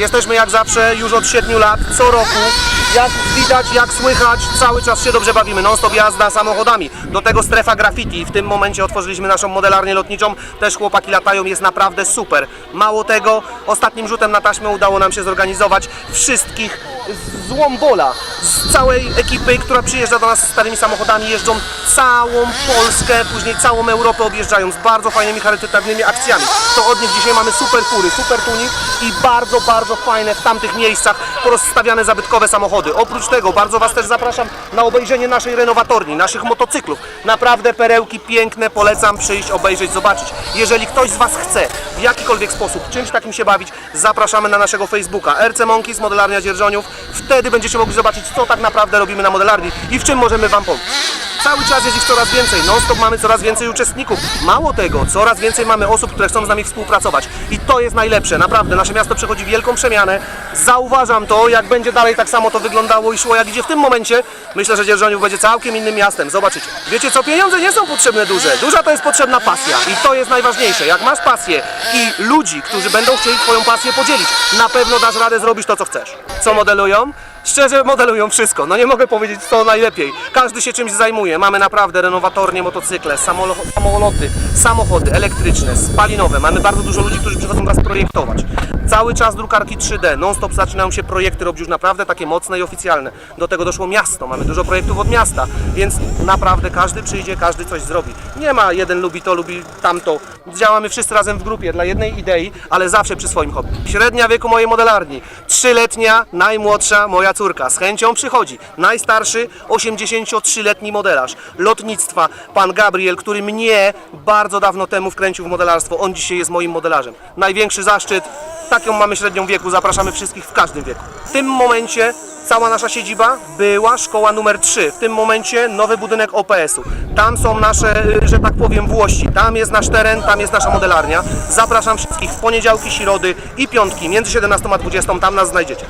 Jesteśmy jak zawsze już od 7 lat, co roku. Jak widać, jak słychać, cały czas się dobrze bawimy. Non-stop jazda samochodami. Do tego strefa graffiti. W tym momencie otworzyliśmy naszą modelarnię lotniczą. Też chłopaki latają, jest naprawdę super. Mało tego, ostatnim rzutem na taśmę udało nam się zorganizować wszystkich z Łombola, z całej ekipy, która przyjeżdża do nas z starymi samochodami, jeżdżą całą Polskę, później całą Europę objeżdżają z bardzo fajnymi, charytatywnymi akcjami. To od nich dzisiaj mamy super fury, super tuning i bardzo, bardzo fajne w tamtych miejscach porozstawiane zabytkowe samochody. Oprócz tego bardzo Was też zapraszam na obejrzenie naszej renowatorni, naszych motocyklów. Naprawdę perełki piękne, polecam przyjść, obejrzeć, zobaczyć. Jeżeli ktoś z Was chce w jakikolwiek sposób czymś takim się bawić, zapraszamy na naszego Facebooka RC Monkeys, modelarnia Dzierżoniów. Wtedy będziecie mogli zobaczyć, co tak naprawdę robimy na modelarni i w czym możemy Wam pomóc. Cały czas jest ich coraz więcej, non-stop mamy coraz więcej uczestników. Mało tego, coraz więcej mamy osób, które chcą z nami współpracować. I to jest najlepsze, naprawdę. Nasze miasto przechodzi wielką przemianę. Zauważam to, jak będzie dalej tak samo to wyglądało i szło, jak idzie w tym momencie. Myślę, że Dzierżoniów będzie całkiem innym miastem. Zobaczycie. Wiecie co, pieniądze nie są potrzebne duże. Duża to jest potrzebna pasja. I to jest najważniejsze. Jak masz pasję i ludzi, którzy będą chcieli Twoją pasję podzielić, na pewno dasz radę zrobić to, co chcesz. Co modelują? Szczerze modelują wszystko. No nie mogę powiedzieć co najlepiej. Każdy się czymś zajmuje. Mamy naprawdę renowatornie, motocykle, samolo- samoloty, samochody elektryczne, spalinowe. Mamy bardzo dużo ludzi, którzy przychodzą nas projektować. Cały czas drukarki 3D, non-stop zaczynają się projekty robić już naprawdę takie mocne i oficjalne. Do tego doszło miasto, mamy dużo projektów od miasta, więc naprawdę każdy przyjdzie, każdy coś zrobi. Nie ma jeden lubi to, lubi tamto. Działamy wszyscy razem w grupie dla jednej idei, ale zawsze przy swoim hobby. Średnia wieku mojej modelarni, trzyletnia, najmłodsza moja córka. Z chęcią przychodzi. Najstarszy, 83-letni modelarz lotnictwa, pan Gabriel, który mnie bardzo dawno temu wkręcił w modelarstwo. On dzisiaj jest moim modelarzem. Największy zaszczyt, taką mamy średnią wieku, zapraszamy wszystkich w każdym wieku. W tym momencie cała nasza siedziba była szkoła numer 3. W tym momencie nowy budynek OPS-u. Tam są nasze, y, że tak powiem, włości. Tam jest nasz teren, tam jest nasza modelarnia. Zapraszam wszystkich w poniedziałki, środy i piątki między 17 a 20. Tam nas znajdziecie.